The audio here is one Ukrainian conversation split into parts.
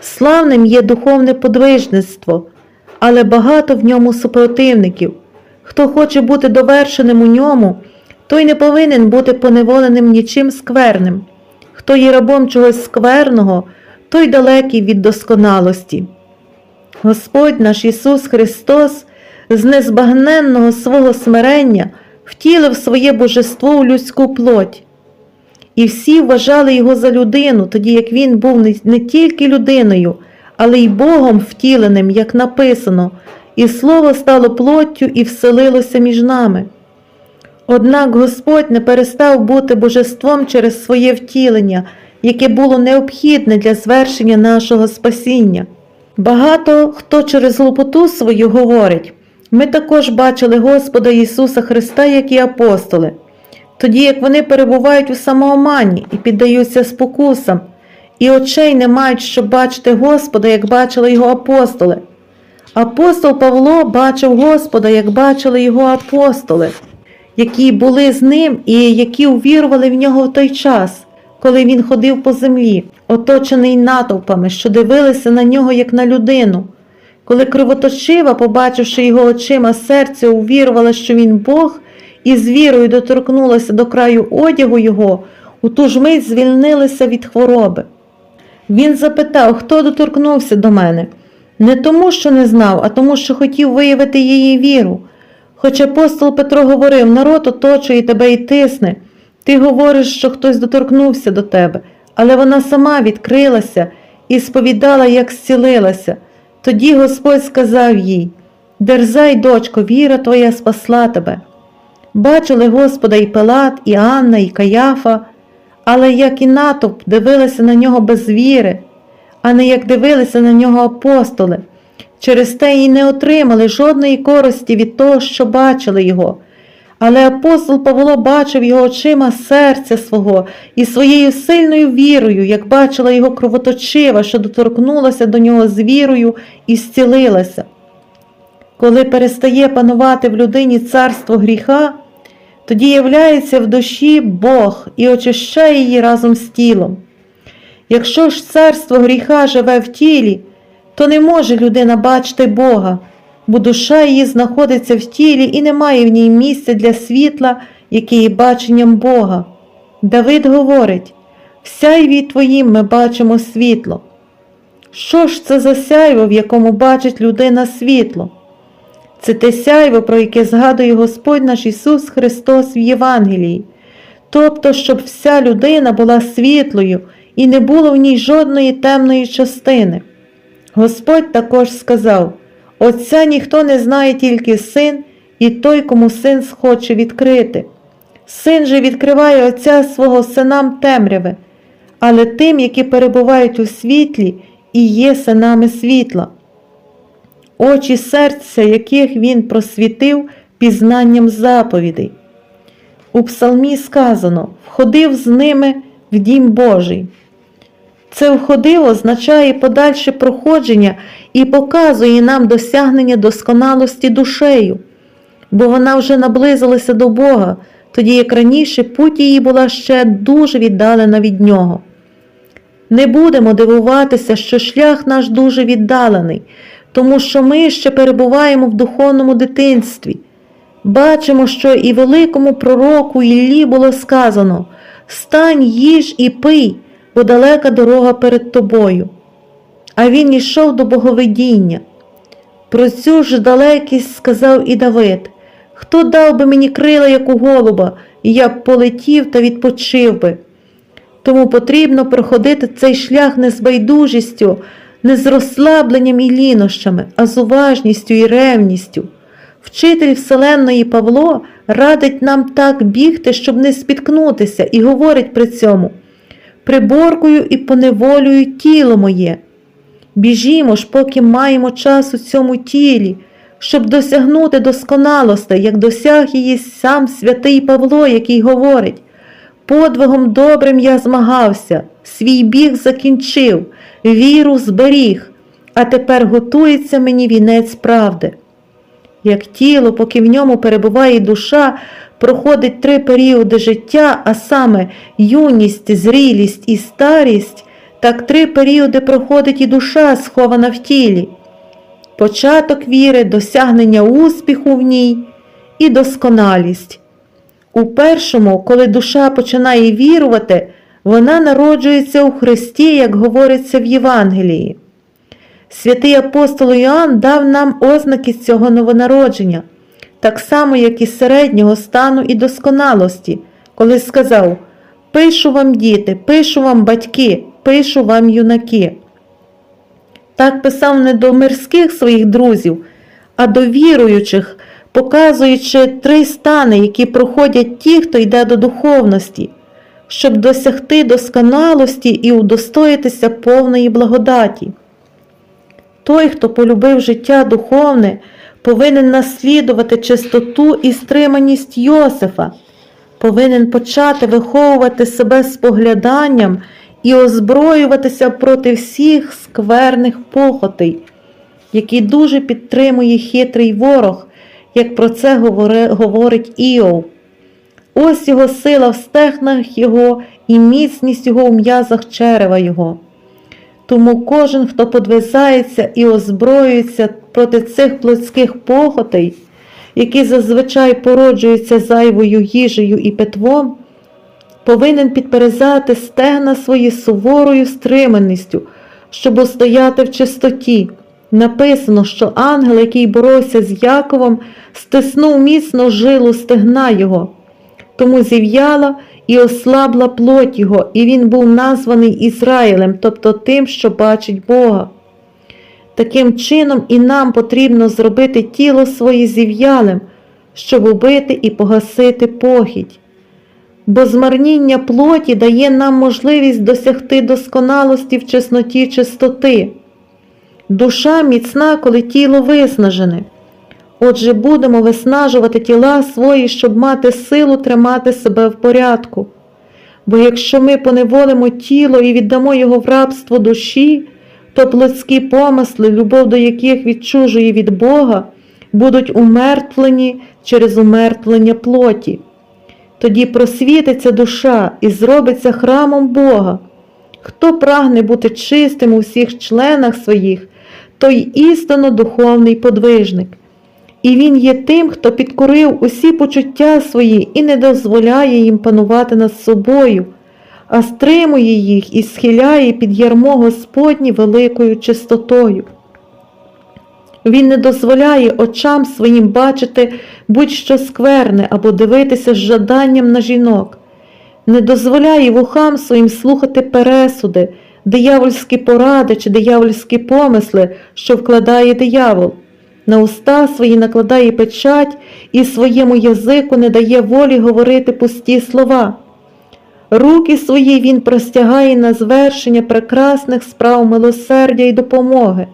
Славним є духовне подвижництво, але багато в ньому супротивників. Хто хоче бути довершеним у ньому, той не повинен бути поневоленим нічим скверним. Хто є рабом чогось скверного, той далекий від досконалості. Господь наш Ісус Христос з незбагненного свого смирення втілив своє божество у людську плоть. І всі вважали його за людину, тоді як він був не, тільки людиною, але й Богом втіленим, як написано, і слово стало плоттю і вселилося між нами. Однак Господь не перестав бути божеством через своє втілення, яке було необхідне для звершення нашого спасіння. Багато хто через глупоту свою говорить, ми також бачили Господа Ісуса Христа, як і апостоли, тоді як вони перебувають у самооманні і піддаються спокусам, і очей не мають, щоб бачити Господа, як бачили його апостоли. Апостол Павло бачив Господа, як бачили його апостоли, які були з ним і які увірували в нього в той час, коли він ходив по землі, оточений натовпами, що дивилися на нього як на людину. Коли кривоточива, побачивши його очима, серце увірувало, що він Бог, і з вірою доторкнулася до краю одягу його, у ту ж мить звільнилися від хвороби. Він запитав, хто доторкнувся до мене, не тому, що не знав, а тому, що хотів виявити її віру. Хоч апостол Петро говорив, народ оточує тебе і тисне, ти говориш, що хтось доторкнувся до тебе, але вона сама відкрилася і сповідала, як зцілилася. Тоді Господь сказав їй: Дерзай, дочко, віра твоя спасла тебе. Бачили Господа і Пилат, і Анна, і Каяфа, але як і натовп дивилися на нього без віри, а не як дивилися на нього апостоли. Через те й не отримали жодної користі від того, що бачили його. Але апостол Павло бачив його очима серця свого і своєю сильною вірою, як бачила його кровоточива, що доторкнулася до нього з вірою і зцілилася. Коли перестає панувати в людині царство гріха, тоді являється в душі Бог і очищає її разом з тілом. Якщо ж царство гріха живе в тілі, то не може людина бачити Бога, бо душа її знаходиться в тілі і немає в ній місця для світла, яке є баченням Бога. Давид говорить: в сяйві твоїм ми бачимо світло. Що ж це за сяйво, в якому бачить людина світло? Це те сяйво, про яке згадує Господь наш Ісус Христос в Євангелії, тобто, щоб вся людина була світлою і не було в ній жодної темної частини. Господь також сказав: Отця ніхто не знає тільки син і той, кому син схоче відкрити. Син же відкриває Отця свого синам темряви, але тим, які перебувають у світлі, і є синами світла. Очі серця, яких він просвітив пізнанням заповідей. У псалмі сказано входив з ними в дім Божий. Це входив означає подальше проходження і показує нам досягнення досконалості душею, бо вона вже наблизилася до Бога, тоді як раніше путь її була ще дуже віддалена від Нього. Не будемо дивуватися, що шлях наш дуже віддалений, тому що ми ще перебуваємо в духовному дитинстві. Бачимо, що і великому пророку Іллі було сказано: Стань, їж і пий, бо далека дорога перед тобою. А він йшов до боговидіння. Про цю ж далекість сказав і Давид: Хто дав би мені крила, як у голуба, і я б полетів та відпочив би. Тому потрібно проходити цей шлях не з байдужістю, не з розслабленням і лінощами, а з уважністю і ревністю. Вчитель Вселенної Павло радить нам так бігти, щоб не спіткнутися, і говорить при цьому приборкую і поневолюю тіло моє. Біжімо ж, поки маємо час у цьому тілі, щоб досягнути досконалості, як досяг її сам святий Павло, який говорить Подвигом добрим я змагався, свій біг закінчив, віру зберіг, а тепер готується мені вінець правди. Як тіло, поки в ньому перебуває душа, проходить три періоди життя, а саме юність, зрілість і старість, Так три періоди проходить і душа, схована в тілі. Початок віри, досягнення успіху в ній і досконалість. У першому, коли душа починає вірувати, вона народжується у Христі, як говориться в Євангелії. Святий апостол Іоанн дав нам ознаки цього новонародження, так само, як і середнього стану і досконалості, коли сказав: Пишу вам діти, пишу вам батьки, пишу вам юнаки. Так писав не до мирських своїх друзів, а до віруючих, показуючи три стани, які проходять ті, хто йде до духовності, щоб досягти досконалості і удостоїтися повної благодаті. Той, хто полюбив життя духовне, повинен наслідувати чистоту і стриманість Йосифа, повинен почати виховувати себе спогляданням і озброюватися проти всіх скверних похотей, які дуже підтримує хитрий ворог, як про це говорить Іов. Ось його сила в стегнах його і міцність його у м'язах черева його. Тому кожен, хто подвизається і озброюється проти цих плотських похотей, які зазвичай породжуються зайвою їжею і питвом, повинен підперезати стегна свої суворою стриманістю, щоб устояти в чистоті. Написано, що ангел, який боровся з Яковом, стиснув міцно жилу стегна його. Тому зів'яла і ослабла плоть його, і він був названий Ізраїлем, тобто тим, що бачить Бога. Таким чином і нам потрібно зробити тіло своє зів'ялим, щоб убити і погасити похідь. Бо змарніння плоті дає нам можливість досягти досконалості в чесноті чистоти. Душа міцна, коли тіло виснажене. Отже, будемо виснажувати тіла свої, щоб мати силу тримати себе в порядку. Бо якщо ми поневолимо тіло і віддамо його в рабство душі, то плотські помисли, любов до яких відчужує від Бога, будуть умертвлені через умертвлення плоті. Тоді просвітиться душа і зробиться храмом Бога. Хто прагне бути чистим у всіх членах своїх, той істинно духовний подвижник. І він є тим, хто підкорив усі почуття свої і не дозволяє їм панувати над собою, а стримує їх і схиляє під ярмо Господні великою чистотою. Він не дозволяє очам своїм бачити будь-що скверне або дивитися з жаданням на жінок, не дозволяє вухам своїм слухати пересуди, диявольські поради чи диявольські помисли, що вкладає диявол. На уста свої накладає печать і своєму язику не дає волі говорити пусті слова. Руки свої він простягає на звершення прекрасних справ милосердя і допомоги,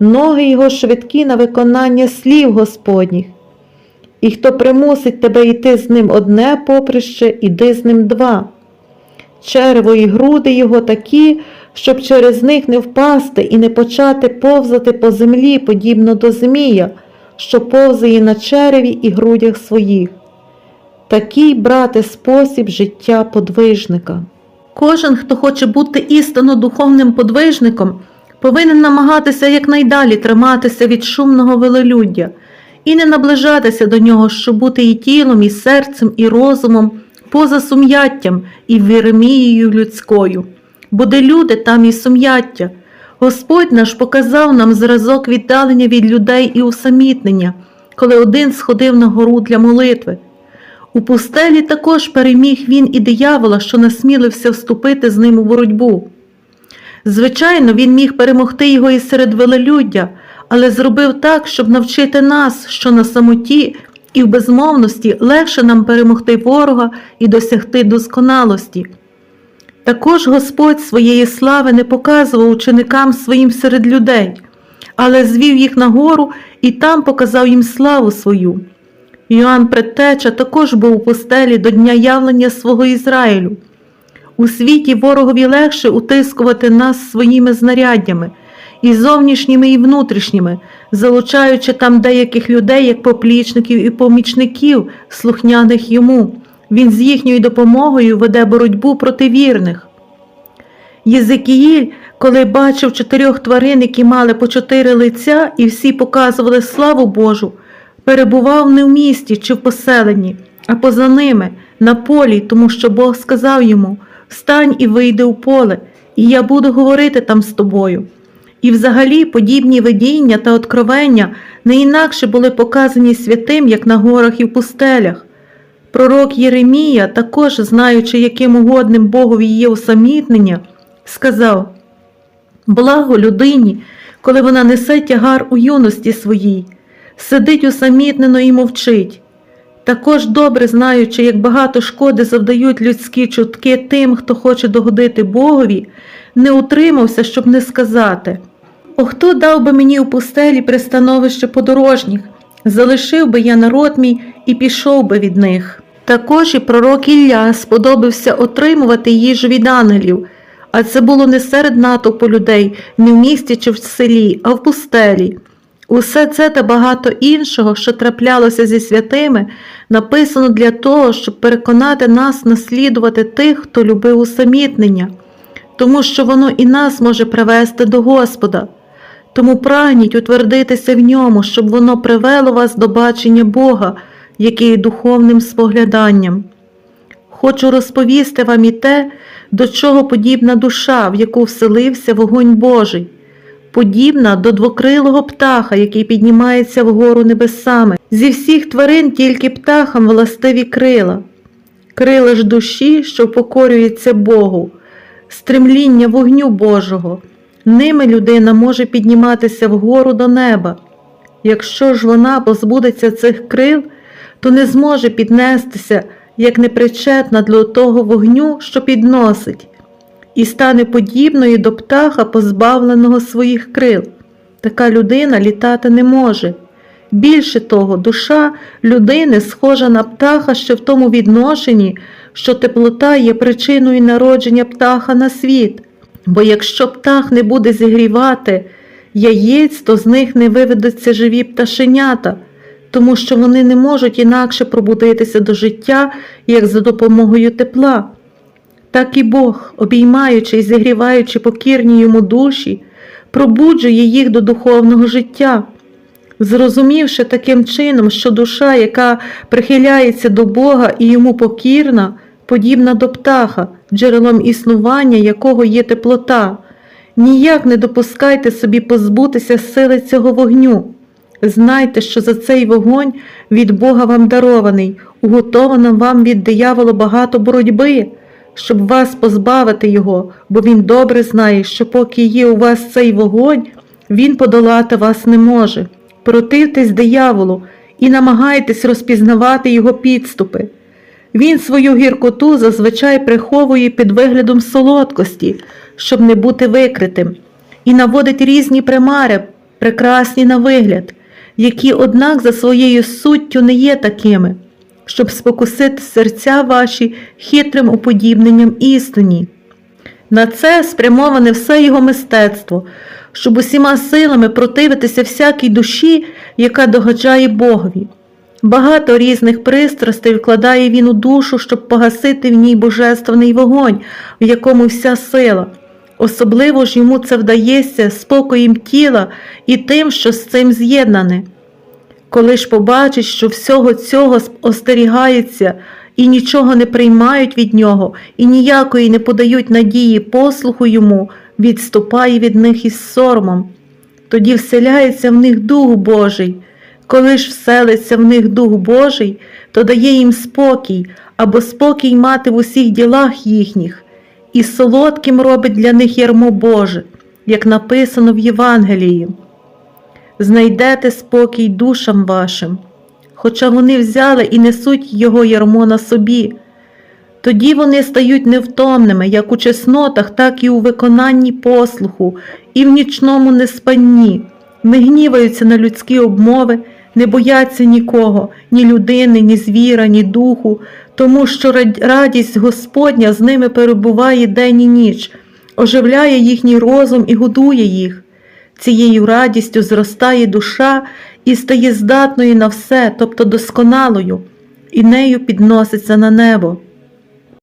ноги його швидкі на виконання слів Господніх. І хто примусить тебе йти з ним одне поприще, іди з ним два. Черево і груди його такі, щоб через них не впасти і не почати повзати по землі, подібно до змія, що повзає на череві і грудях своїх. Такий, брате, спосіб життя подвижника. Кожен, хто хоче бути істинно духовним подвижником, повинен намагатися якнайдалі триматися від шумного велелюддя і не наближатися до нього, щоб бути і тілом, і серцем, і розумом, поза сум'яттям і віремією людською. Бо де люди, там і сум'яття. Господь наш показав нам зразок віддалення від людей і усамітнення, коли один сходив на гору для молитви. У пустелі також переміг він і диявола, що насмілився вступити з ним у боротьбу. Звичайно, він міг перемогти його і серед велелюддя, але зробив так, щоб навчити нас, що на самоті і в безмовності легше нам перемогти ворога і досягти досконалості. Також Господь своєї слави не показував ученикам своїм серед людей, але звів їх на гору і там показав їм славу свою. Йоанн Предтеча також був у пустелі до дня явлення свого Ізраїлю. У світі ворогові легше утискувати нас своїми знаряддями, і зовнішніми, і внутрішніми, залучаючи там деяких людей як поплічників і помічників, слухняних йому. Він з їхньою допомогою веде боротьбу проти вірних. Єзикіїль, коли бачив чотирьох тварин, які мали по чотири лиця, і всі показували славу Божу, перебував не в місті чи в поселенні, а поза ними, на полі, тому що Бог сказав йому: Встань і вийди у поле, і я буду говорити там з тобою. І взагалі подібні видіння та откровення не інакше були показані святим, як на горах і в пустелях. Пророк Єремія, також знаючи, яким угодним Богові є усамітнення, сказав Благо людині, коли вона несе тягар у юності своїй, сидить усамітнено і мовчить. Також добре знаючи, як багато шкоди завдають людські чутки тим, хто хоче догодити Богові, не утримався, щоб не сказати. О, хто дав би мені у пустелі пристановище подорожніх, залишив би я народ мій і пішов би від них. Також і пророк Ілля сподобався отримувати їжу від ангелів, а це було не серед натовпу людей, не в місті чи в селі, а в пустелі. Усе це та багато іншого, що траплялося зі святими, написано для того, щоб переконати нас наслідувати тих, хто любив усамітнення, тому що воно і нас може привести до Господа. Тому прагніть утвердитися в ньому, щоб воно привело вас до бачення Бога, який духовним спогляданням. Хочу розповісти вам і те, до чого подібна душа, в яку вселився вогонь Божий, подібна до двокрилого птаха, який піднімається вгору небесами. Зі всіх тварин тільки птахам властиві крила, крила ж душі, що покорюється Богу, стремління вогню Божого. Ними людина може підніматися вгору до неба. Якщо ж вона позбудеться цих крил, то не зможе піднестися, як непричетна для того вогню, що підносить, і стане подібною до птаха, позбавленого своїх крил. Така людина літати не може. Більше того, душа людини схожа на птаха ще в тому відношенні, що теплота є причиною народження птаха на світ. Бо якщо птах не буде зігрівати яєць, то з них не виведуться живі пташенята, тому що вони не можуть інакше пробудитися до життя, як за допомогою тепла. Так і Бог, обіймаючи і зігріваючи покірні йому душі, пробуджує їх до духовного життя. Зрозумівши таким чином, що душа, яка прихиляється до Бога і йому покірна, подібна до птаха, джерелом існування якого є теплота. Ніяк не допускайте собі позбутися сили цього вогню. Знайте, що за цей вогонь від Бога вам дарований, уготовано вам від диявола багато боротьби, щоб вас позбавити його, бо він добре знає, що поки є у вас цей вогонь, він подолати вас не може. Противтесь дияволу і намагайтесь розпізнавати його підступи. Він свою гіркоту зазвичай приховує під виглядом солодкості, щоб не бути викритим, і наводить різні примари, прекрасні на вигляд, які, однак, за своєю суттю не є такими, щоб спокусити серця ваші хитрим уподібненням істині. На це спрямоване все його мистецтво, щоб усіма силами противитися всякій душі, яка догоджає Богові. Багато різних пристрастей вкладає він у душу, щоб погасити в ній божественний вогонь, в якому вся сила. Особливо ж йому це вдається спокоєм тіла і тим, що з цим з'єднане. Коли ж побачить, що всього цього остерігаються і нічого не приймають від нього, і ніякої не подають надії послуху йому, відступає від них із соромом. Тоді вселяється в них Дух Божий. Коли ж вселиться в них Дух Божий, то дає їм спокій або спокій мати в усіх ділах їхніх, і солодким робить для них ярмо Боже, як написано в Євангелії. Знайдете спокій душам вашим, хоча вони взяли і несуть його ярмо на собі. Тоді вони стають невтомними як у чеснотах, так і у виконанні послуху, і в нічному неспанні, не гніваються на людські обмови не бояться нікого, ні людини, ні звіра, ні духу, тому що радість Господня з ними перебуває день і ніч, оживляє їхній розум і годує їх. Цією радістю зростає душа і стає здатною на все, тобто досконалою, і нею підноситься на небо.